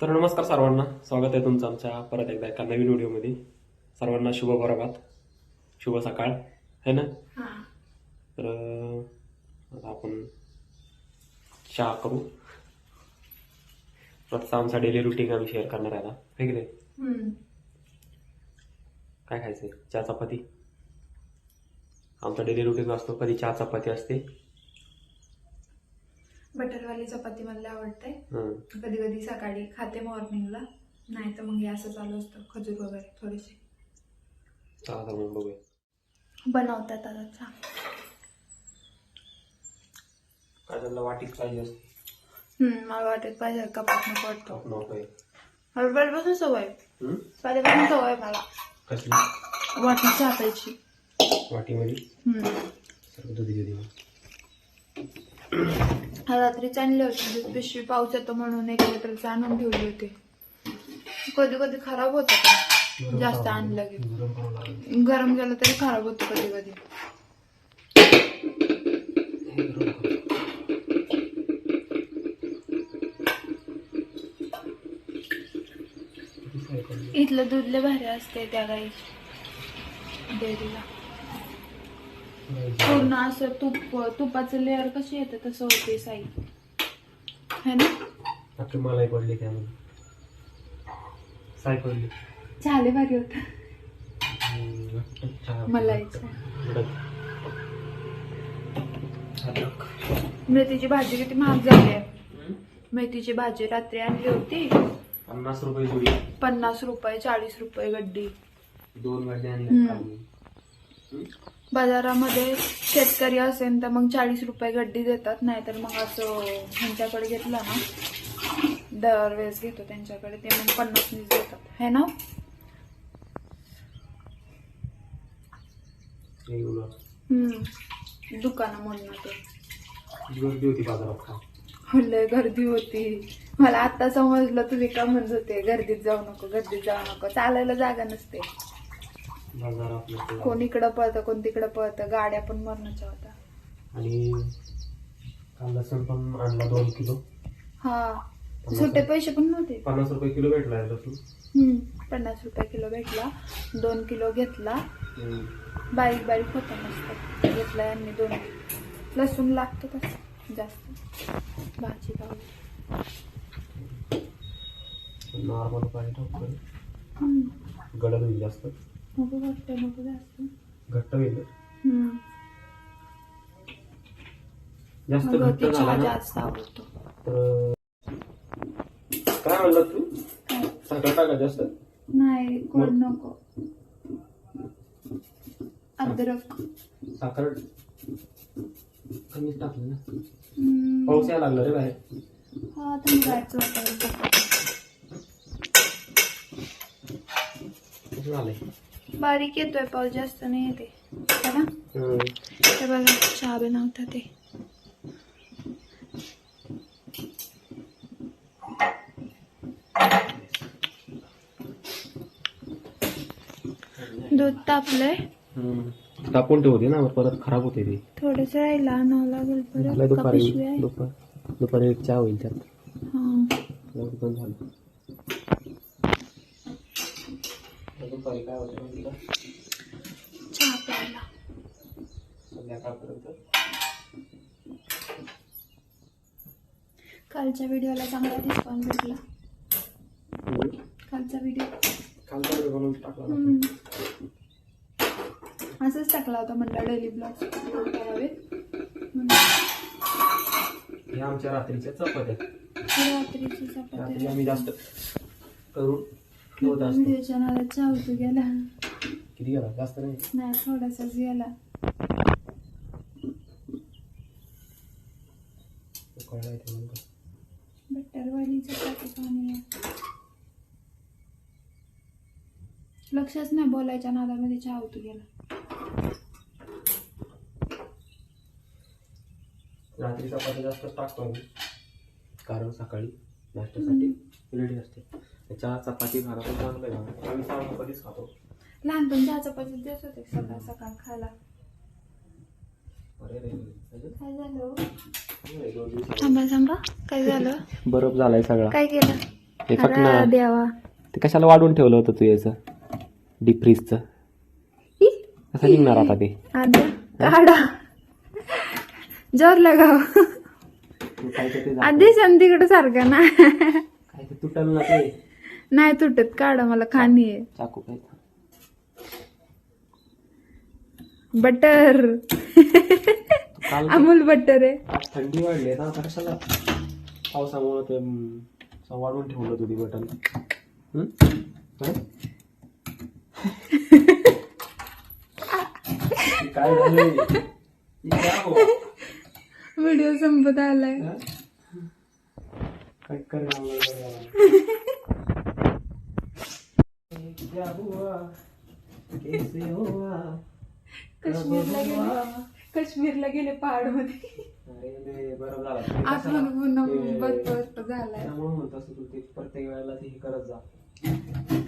तर नमस्कार सर्वांना. स्वागत आहे तुमचं आमच्या परत एकदा एका नवीन व्हिडिओमध्ये. सर्वांना शुभ बरोबर शुभ सकाळ. है ना? तर आता आपण चहा करू. रोजचा आमचा डेली रुटीन आम्ही शेअर करणार आहे आता. है नाही? काय खायचंय? चहा चपाती. आमचा डेली रुटीन असतो कधी चहा चपाती असते बटरवाली चपाती मला आवडते. कधी कधी सकाळी खाते मॉर्निंगला. नाही तर मग हे असं चालू असतं खजूर वगैरे थोडेसे. बनवतात आता चहा वाटीत पाहिजे मला वाटत पाहिजे कपात नको वाटतो. मला पहिल्यापासून सवय हं? पहिल्यापासून सवय मला. वाटी चहा प्यायची वाटीमध्ये? हम्म. रात्री आणले होते. दूध पिशवी पाऊस येतो म्हणून एक लिटरचं आणून ठेवली होती. कधी कधी खराब होतं जास्त आणलं की. गरम केलं तरी खराब होतं कधी कधी? इथलं दूध लय भारी असते त्या गाई डेअरीला. पूर्ण असं तूप तुपाचं लेअर कशी येतं तसं होते साई. है ना? अख्खी मलाई पडली त्यामध्ये साय पडली. चाले भारी होत. अद्रक. मेथीची भाजी किती महाग झाली आहे? मेथीची भाजी रात्री आणली होती. पन्नास रुपये जुडी. पन्नास रुपये चाळीस रुपये गड्डी. दोन गाड्या हम्म. बाजारामध्ये शेतकरी असेल तर मग चाळीस रुपये गड्डी देतात नाहीतर मग असं ह्यांच्याकडे घेतलं ना दरवेळेस घेतो त्यांच्याकडे ते मग पन्नासनीच देतात. है ना. हम्म. दुकानामधनं गर्दी होती बाजारात लय गर्दी होती. मला आता समजलं तुम्ही का म्हणत होते गर्दीत जाऊ नको गर्दीत जाऊ नको. चालायला जागा नसते. बाजार आपलं कोण इकडं पळतं कोण तिकडं पळतं गाड्या पण मरणाच्या होत्या. आणि काल लसूण पण आणला दोन किलो. हा सुट्टे पैसे पण नव्हते. पन्नास रुपये किलो भेटला आहे लसूण हम्म, पन्नास रुपये किलो भेटला. दोन किलो घेतला. हम्म. बारीक बारीक होता मस्त. घेतला यांनी दोन. लसूण लागतं तसं जास्त. भाजी पाव नॉर्मल पाणी गडद होईल जास्त. नको वाटतं नको जास्त. घट्ट होईल हम्म. जास्त घट्ट झाला ना? जास्त आवडतो. तर काय म्हणलं तू? काय? साखर टाका जास्त. नाही कोण नको. अद्रक. साखर कमीच टाकलं ना? हम्म, पाऊस यायला लागला रे बाहेर. हा तुम्ही जायचं कसं झालंय. बारीक येतोय पाऊस जास्त नाही येते है ना हम्म. ते बघा चहा बनवतात ते. दूध तापलंय. तापून ठेवते ना परत खराब होते ते. थोडस राहिलं आणावं लागेल झालं परत. का दुपारी दुपार चहा होईल त्यात. हा. झालं. दुपारी काय होतं माहिती का? चहा प्यायला. संध्याकाळपर्यंत. कालच्या व्हिडिओला चांगला रिस्पॉन्स भेटला. कालचा व्हिडिओ कालचा व्हिडिओ बनवून टाकला. असंच टाकला होता म्हणलं डेली ब्लॉग म्हणून. हे आमच्या रात्रीच्या चपात्या. रात्रीची रात्री चपाती आम्ही जास्त करून ठेवत असतो. व्हिडिओच्या नादात चहा होतो गेला किती गेला? जास्त नाही. नाही थोडासाच गेला उकळला इथे म्हणून का. बट्टरवाली चपाती पाणी आहे. लक्षच नाही बोलायच्या नादामध्ये चहा होतो गेला रात्री चपाती जास्तच टाकतो आम्ही. कारण सकाळी नाश्त्यासाठी रेडी असते. चहा चपाती खाणं पण चांगलं आहे. आम्ही चहा कधीच खातो. लहानपणी चहा चपाती देत होते सकाळ सकाळ खायला. अरे रे अजून? काय झालं? नाही, दोन दिवसांनी. थांबा थांबा. काय झालं? बरफ झालाय सगळा. काय केलं? हे अरे देवा. ते कशाला वाढवून ठेवलं होतं तू याचं? डीप फ्रीजचं ई, कसं निघणार आता ते? आद्या काढा. जोर लगाव काय ते आधी तिकडे सारखं ना. काय ते तुटल ना ते? नाही तुटत काढा मला खाणी आहे. चाकू काय बटर. काल अमूल बटर आहे. आज थंडी वाढली ना आता कशाला? पावसामुळे ते असं वाढवून ठेवलं बटन. काय झालंय? हे काय हो? व्हिडिओ संपत आलाय. हा? काय क्या हुआ कैसे हुआ? काश्मीरला गेले? काश्मीरला गेले पहाडमध्ये अरे ते बरं झालं. ते आतमध्ये कशाला- पूर्ण ते- बर्फ बर्फ झालाय. त्यामुळे म्हणत असतो तू ते प्रत्येक वेळेला ते हे करत जा.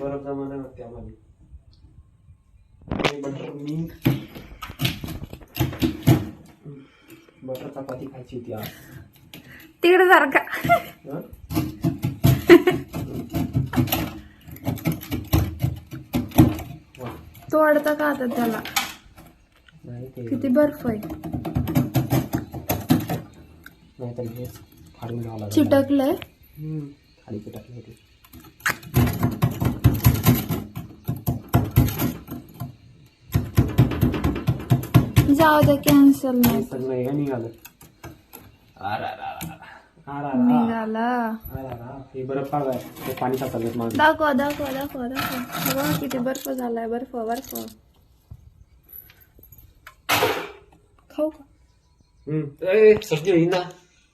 बरं जमाना नसते आम्हाला बटर मी बटर चपाती खायची होती आज. तिकडे सारखा हं? वा. तोडता का आता त्याला? किती बर्फ आहे. चिटकलंय? खाली चिटकलं ते जाऊ दे कॅन्सल नाही. सगळं हे निघालं. निघाला. आरा, आरा. हे बरं पाळवाय ते पाणी माझं दाखवा दाखवा दाखवा दाखवा. बघा किती बर्फ झालाय. बर्फ बर्फ. खाऊ का? हम्म.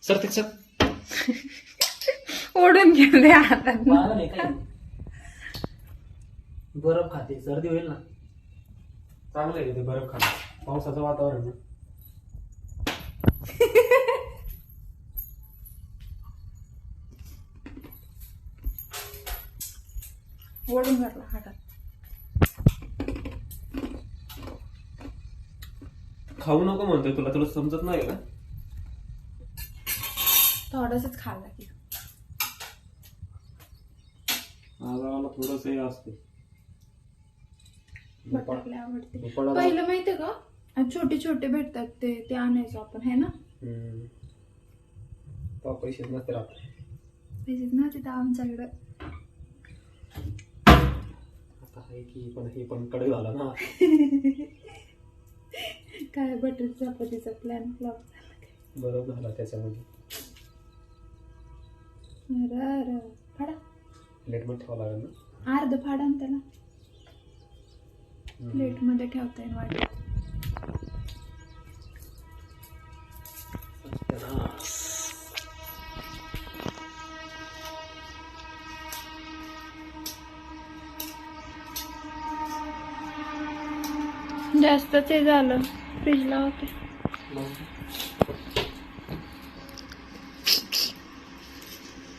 सर ते सर. ओढून गेले हातात बरफ खाते. सर्दी होईल ना. चांगलं आहे ते बरफ खाते पावसाचं वातावरण ओढून घातला हातात. खाऊ नको म्हणतोय तुला तुला समजत नाही का? थोडंसंच खाल्ला की. आजाराला थोडस हे असते आवडते. पहिलं माहितीये का? आणि छोटे छोटे भेटतात ते ते आणायचो आपण है ना? पैसे नसते राहत पैसेच ना तिथं आमच्याकडं आता आहे की पण हे पण कडे झालं ना. काय बटर चपातीचा प्लॅन फ्लॉप बरं झालं त्याच्यामध्ये. अरे फाडा. प्लेटमध्ये ठेवावं लागेल ना? अर्ध फाडा ना त्याला. हम्म. प्लेटमध्ये ठेवता येईल वाटत. जास्तच हे झालं. फ्रीजला होते.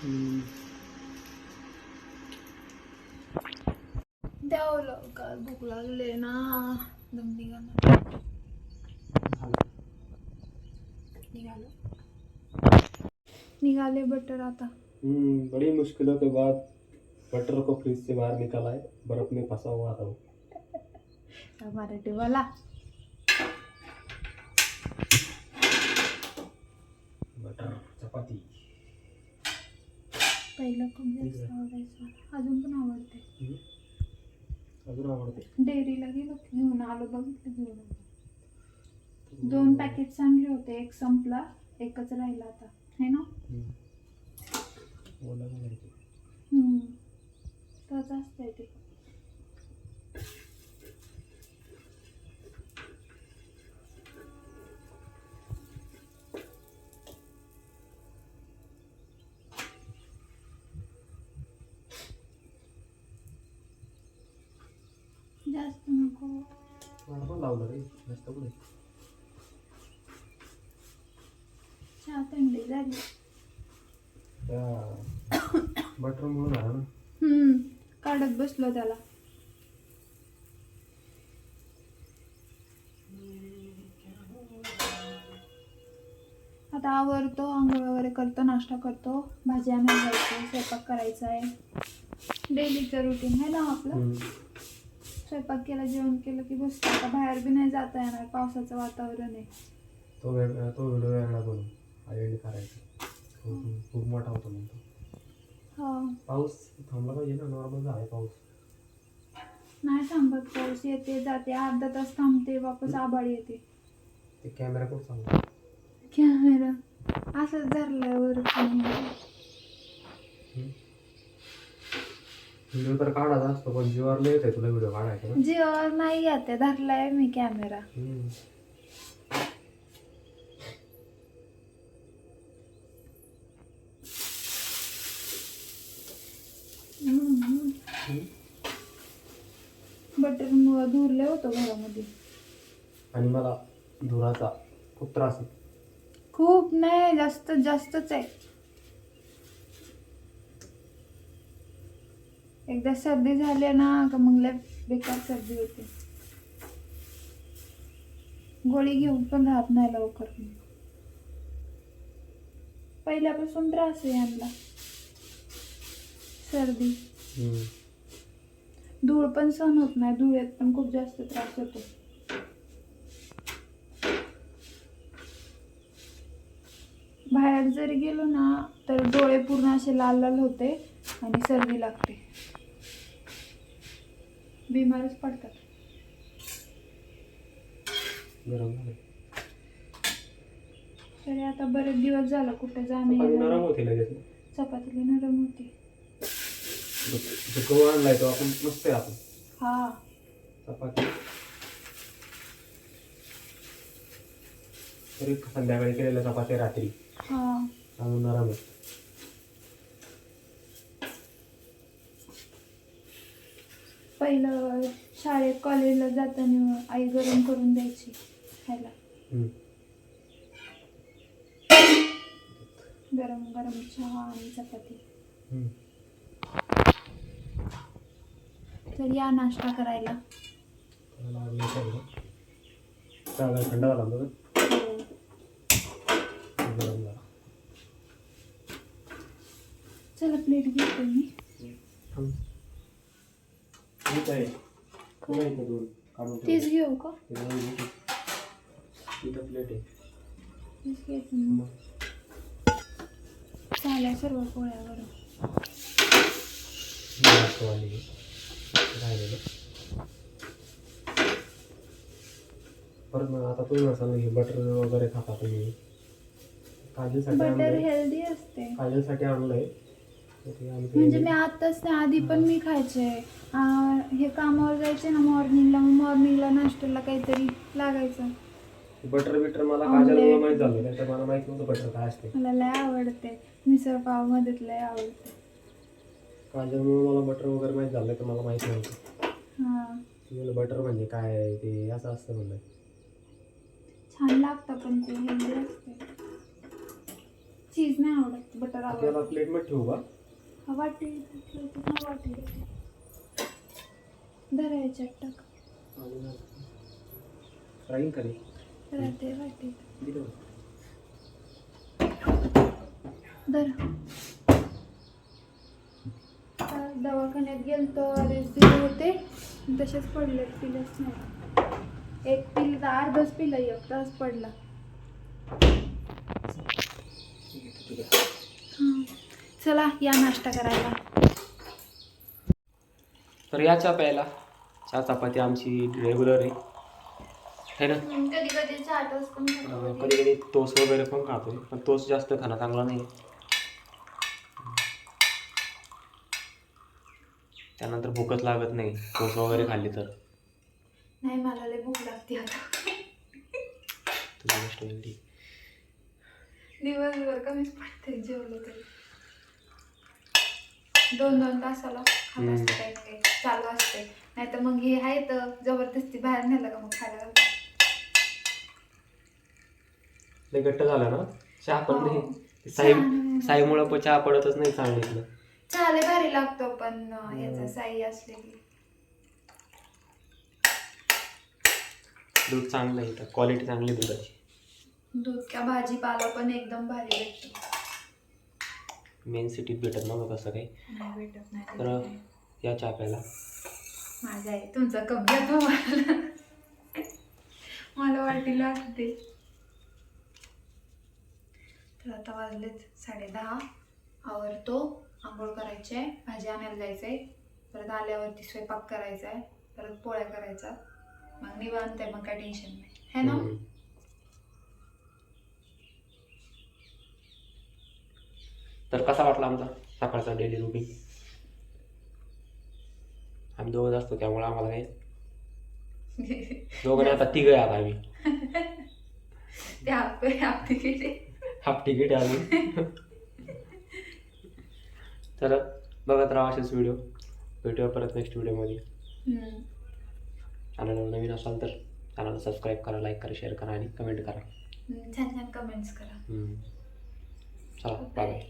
हम्म. द्यावं लवकर. भूक लागले ना. दम निघाला. झालं. निघालं. निघाले बटर आता. हम्म, बड़ी मुश्किलों के बाद बटर को फ्रिज से बाहर निकाला है बर्फ में फंसा हुआ था वो. मराठी बोला बटर चपाती पहिलं खूप जास्त आवडायचं अजून पण आवडते. अजून आवडते डेअरीला गेलो की घेऊन आलो बघितलं घेऊन आलो. दोन पॅकेट आणले होते एक संपला एकच राहिला आता है ना हम्म. ओला झालाय तो. हम्म. तसंच असतंय ते जास्त नको मला पण लावलं रे. जास्त पुढे चहा थंडी झाली. त्या बटर म्हणून ना. हम्म काढत बसलो त्याला. आता आवरतो आंघोळ वगैरे करतो नाश्ता करतो. भाजी आणायला जायचं स्वयंपाक करायचा आहे डेलीचं रुटीन आहे ना आपलं? हम्म. स्वयंपाक केला जेवण केलं की बसतो आता बाहेर बी नाही जाता येणार पावसाचं वातावरण आहे. तो वेगळा तो व्हिडिओ वेगळा बनव आयडी करायचा. खूप खूप मोठा होतो म्हणतो. हा. पाऊस थांबला पाहिजे ना नॉर्मल झाला पाऊस. नाही थांबत पाऊस येते जाते. अर्धा तास थांबते वापस आबाळ येते. ते कॅमेरा खूप चांगला कॅमेरा. असंच धरल्यावर व्हिडिओ तर काढायचा असतो पण जीवावर लय येते तुला व्हिडिओ काढायचा जीवावर नाही येते धरलाय मी कॅमेरा हम्म. बटर धुरले होतो घरामध्ये. आणि मला धुराचा खूप त्रास खूप नाही जास्त जास्तच आहे. एकदा सर्दी झाली ना का मग लय बेकार सर्दी होते. गोळी घेऊन पण राहत नाही लवकर. पहिल्यापासून त्रास आहे यांना. सर्दी. धूळ पण सहन होत नाही धुळ्यात पण खूप जास्त त्रास होतो. बाहेर जरी गेलो ना तर डोळे पूर्ण असे लाल लाल होते आणि सर्दी लागते. बिमारच पडतात. गरम झालं तरी आता बरेच दिवस झालं कुठे चपाती नरम जाणे होते लगेच. चपातीला नरम होती. जो जो गहू आणलाय तो आपण मस्त आहे आपण. हा. चपाती. तरी संध्याकाळी केलेल्या चपाती रात्री. हा. नरम आहे. पहिलं शाळेत कॉलेजला जाताना आई गरम करून द्यायची खायला हम्म. गरम गरम चहा आणि चपाती हम्म. तर या नाश्ता करायला सगळं. थंड झाला ना तो? गरम झाला चला प्लेट घेते मी थांब. आहे. तुला इथं दोन? काढून ठेव. तीच घेऊ का? ते दोन घे. इथं प्लेट आहे. तीच घेते मग. झाल्या सर्व पोळ्या राहिलेलं. परत मग आता तुम्ही म्हणाल हे बटर वगैरे खाता तुम्ही. काजूसाठी बटर आणलंय. हेल्दी असते. काजूसाठी आणलंय. म्हणजे मी आताच नाही आधी पण मी खायचे. हे कामावर जायचे ना मॉर्निंगला. मॉर्निंगला नाश्त्याला काहीतरी लागायचं. बटर बिटर मला माहीत झालं नाही तर मला माहीत नव्हतं बटर काय असते. मला लय आवडते. मिसळ पावमध्ये लय आवडते. काजलमुळे मला बटर वगैरे माहीत झालं तर मला माहीत नव्हतं. हा. बटर म्हणजे काय आहे? ते असं असतं म्हणलं. छान लागतं पण ते हेल्दी असते. चीज नाही आवडत बटर आपल्याला आवडत. प्लेटमध्ये ठेवू का? वाटी वाटी. धरायच्या टाक फ्राईंग करेल राहते वाटी. धर दवाखान्यात गेलतो रेस्ट दिले होते. तसेच पडले पिलंच नाही. एक पिल तर अर्धच पिलं एक तास पडला. हं. चला या नाश्ता करायला. तर या चहा प्यायला. चहा चपाती आमची रेग्युलर आहे. है ना? कधी कधी चाटच पण कधी कधी टोस वगैरे पण खातोय पण टोस जास्त खाणं चांगला नाही त्यानंतर भूकच लागत नाही टोस वगैरे खाल्ली तर. नाही मला लय भूक लागते आता. तुझी गोष्ट वेगळी. दिवसभर कमीच पडते जेवलं तरी. दोन दोन तासाला खात. असते काही काही चालू असते. नाही तर मग हे आहे तर जबरदस्ती बाहेर नेलं का मग खायला. लय घट्ट झाला ना? चहा पण हो. नाही साई चहा नाही. साईमुळं पण चहा पडतच नाही चांगली चहा लय भारी लागतो पण अं, याचा साई असलेली. दूध चांगलं आहे क्वालिटी चांगली दुधाची. दूध का भाजीपाला पण एकदम भारी भेटतो. मेन सिटीत भेटत नव्हतं तसं काही? नाही भेटत नाही तर तिथे. या चहा प्यायला माझा आहे तुमचा घ्या तो मला. मला वाटीला असते तर आता वाजलेत साडे दहा आवरतो आंघोळ करायची आहे भाजी आणायला जायचंय. परत आल्यावरती स्वयंपाक करायचा आहे परत पोळ्या करायचा. मग निवांत आहे मग काय टेन्शन नाही. है ना? हम्म. तर कसा वाटला आमचा सकाळचा डेली रुटीन आम्ही दोघंच असतो त्यामुळे आम्हाला काही दोघं आता तिघ आहेत आम्ही. हाफ तिकीट आहे अजून तर बघत राहा असेच व्हिडिओ भेटूया परत नेक्स्ट व्हिडिओमध्ये. चॅनलवर नवीन असाल तर चॅनलला सबस्क्राईब करा लाईक करा शेअर करा आणि कमेंट करा. छान छान कमेंट्स करा. चला बाय बाय